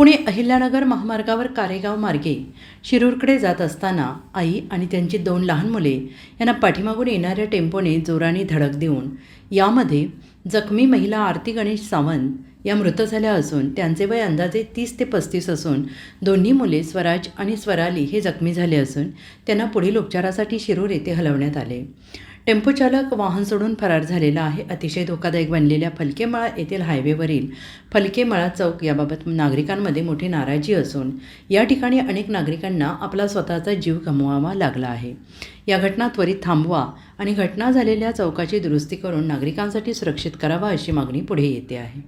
पुणे अहिल्यानगर महामार्गावर कारेगाव मार्गे शिरूरकडे जात असताना आई आणि त्यांची दोन लहान मुले यांना पाठीमागून येणाऱ्या टेम्पोने जोराने धडक देऊन यामध्ये जखमी महिला आरती गणेश सावंत या मृत झाल्या असून त्यांचे वय अंदाजे तीस ते पस्तीस असून दोन्ही मुले स्वराज आणि स्वराली हे जखमी झाले असून त्यांना पुढील उपचारासाठी शिरूर येथे हलवण्यात आले. टेम्पो चालक वाहन सोडून फरार झालेला आहे. अतिशय धोकादायक बनलेल्या फलकेमळा येथील हायवेवरील फलकेमळा चौक याबाबत नागरिकांमध्ये मोठी नाराजी असून या ठिकाणी अनेक नागरिकांना आपला स्वतःचा जीव गमवावा लागला आहे. या घटना त्वरित थांबवा आणि घटना झालेल्या चौकाची दुरुस्ती करून नागरिकांसाठी सुरक्षित करावा अशी मागणी पुढे येते आहे.